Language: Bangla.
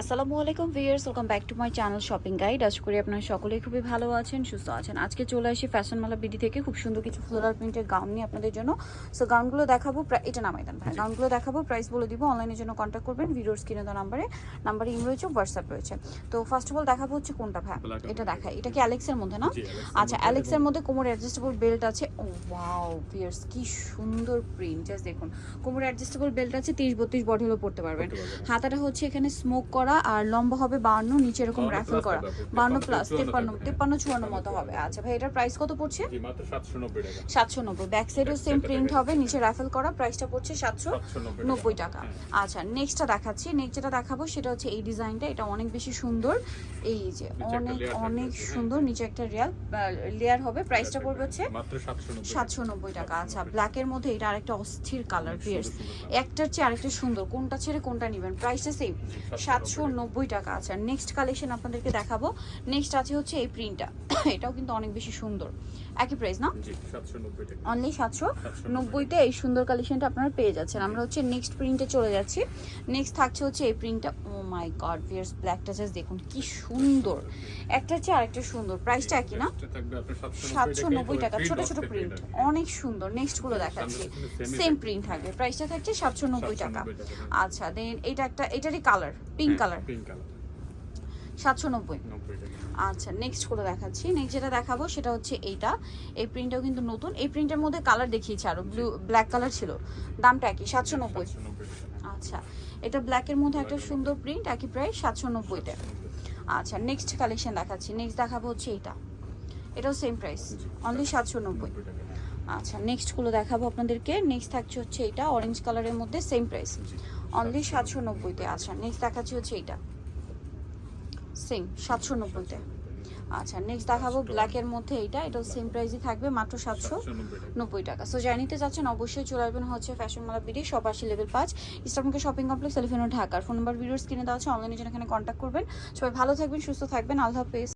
আসসালামু আলাইকুম viewers welcome back to my channel shopping guide. আশা করি আপনারা সকলেই খুবই ভালো আছেন সুস্থ আছেন। আজকে চলে আসি ফ্যাশন মালা বিডি থেকে খুব সুন্দর কিছু ফ্লোরাল প্রিন্টের গাউন নিয়ে আপনাদের জন্য। সো গাউনগুলো দেখাবো এটা নামাই দেন ভাই গাউনগুলো দেখাবো প্রাইস বলে দিব অনলাইনের জন্য কন্ট্যাক্ট করবেন ভিডিওর স্ক্রিনে দেওয়া নাম্বারে নাম্বারে ইম রয়েছে হোয়াটসঅ্যাপ রয়েছে। তো ফার্স্ট অফ অল দেখাবো হচ্ছে কোনটা ভাই? এটা দেখাই এটা কি অ্যালেক্সের মধ্যে না? আচ্ছা অ্যালেক্সের মধ্যে কোমর অ্যাডজাস্টেবল বেল্ট আছে। ও ওয়াও ভিয়ার্স কি সুন্দর প্রিন্ট জাস্ট দেখুন। কোমর অ্যাডজাস্টেবল বেল্ট আছে তিরিশ বত্রিশ বডি হলেও পড়তে পারবেন। পড়তে পারবেন। হাতাটা হচ্ছে এখানে স্মোক করা আর লম্বা হবে বাউন্ন নিচে এরকম র্যাফেল করা। 53 প্লাস 54 তেপ্পান্ন তেপ্পান্ন চুয়ান্ন মতো হবে। আচ্ছা ভাই এটার প্রাইস কত পড়ছে? জি, মাত্র 790 টাকা। সাতশো নব্বই। ব্যাক সাইডেও সেম প্রিন্ট হবে নিচে র্যাফেল করা প্রাইসটা পড়ছে সাতশো 790 নব্বই টাকা। আচ্ছা নেক্সটটা দেখাচ্ছি। নেক্সট যেটা দেখাবো সেটা হচ্ছে এই ডিজাইনটা এটা অনেক বেশি সুন্দর। এই যে অনেক অনেক। সুন্দর। নিচে একটা রিয়াল লেয়ার হবে। প্রাইসটা পড়বে হচ্ছে মাত্র 790 সাতশো নব্বই টাকা। আচ্ছা 790 ব্ল্যাকের মধ্যে এটা আরেকটা অস্থির কালার পিয়ার্স একটার চেয়ে আরেকটা সুন্দর। কোনটা ছেড়ে কোনটা নেবেন? প্রাইসটা সেম জি, সাতশো নব্বই টাকা আছে। আর নেক্সট কালেকশন আপনাদেরকে দেখাবো। নেক্সট আছে হচ্ছে এই প্রিন্টটা এটাও কিন্তু অনেক বেশি সুন্দর। একই প্রাইস না? জি, 790 টাকা। অনলি সাতশো নব্বইতে এই সুন্দর কালেকশনটা আপনারা পেয়ে যাচ্ছেন। আমরা হচ্ছে নেক্সট প্রিন্টে চলে যাচ্ছি। নেক্সট থাকছে হচ্ছে এই প্রিন্টটা ও মাই গড ভিয়ার্স ব্ল্যাকটা জাস্ট দেখুন কি সুন্দর। একটা চেয়ে আরেকটা সুন্দর। প্রাইসটা একই না? এটা থাকবে আপনার 790 সাতশো নব্বই টাকা ছোট ছোট প্রিন্ট অনেক সুন্দর নেক্সটগুলো দেখাচ্ছি। সেম প্রিন্ট থাকবে। প্রাইসটা থাকছে সাতশো নব্বই টাকা। আচ্ছা দেন এটা একটা এটারই কালার পিঙ্ক হ্যাঁ, কালার সাতশো নব্বই। আচ্ছা নেক্সট করে দেখাচ্ছি। নেক্সট যেটা দেখাবো সেটা হচ্ছে এইটা। এই প্রিন্টটাও কিন্তু নতুন। এই প্রিন্টের মধ্যে কালার দেখিয়েছি আরও। ব্লু ব্ল্যাক কালার ছিল। দামটা একই সাতশো নব্বই। আচ্ছা এটা ব্ল্যাকের মধ্যে একটা সুন্দর প্রিন্ট একই প্রায় সাতশো নব্বইতে আচ্ছা নেক্সট কালেকশন দেখাচ্ছি। নেক্সট দেখাবো হচ্ছে এটা। এটাও সেম প্রাইস অনলি সাতশো নব্বই। 90 টাকা। আচ্ছা নেক্সটগুলো দেখাবো আপনাদেরকে। নেক্সট থাকছে হচ্ছে এটা অরেঞ্জ কালারের মধ্যে সেম প্রাইস অনলি সাতশো নব্বইতে আচ্ছা নেক্সট দেখাচ্ছি হচ্ছে এটা। সেম সাতশো নব্বইতে। আচ্ছা নেক্সট দেখাবো ব্ল্যাকের মধ্যে এইটা এটাও সেম প্রাইসই থাকবে মাত্র সাতশো 790 টাকা। নব্বই টাকা। সো যাই নিতে চাচ্ছেন অবশ্যই চলে আসবেন হচ্ছে ফ্যাশন মালা বিডি সব আশি লেভেল পাঁচ ইস্টারমকে শপিং কমপ্লেক্স এলিফেনো ঢাকার ফোন নাম্বার ভিডিওস কিনে দেওয়া আছে অনলাইনে জন্য এখানে কন্ট্যাক্ট করবেন। সবাই ভালো থাকবেন সুস্থ থাকবেন আল্লাহ হাফেজ।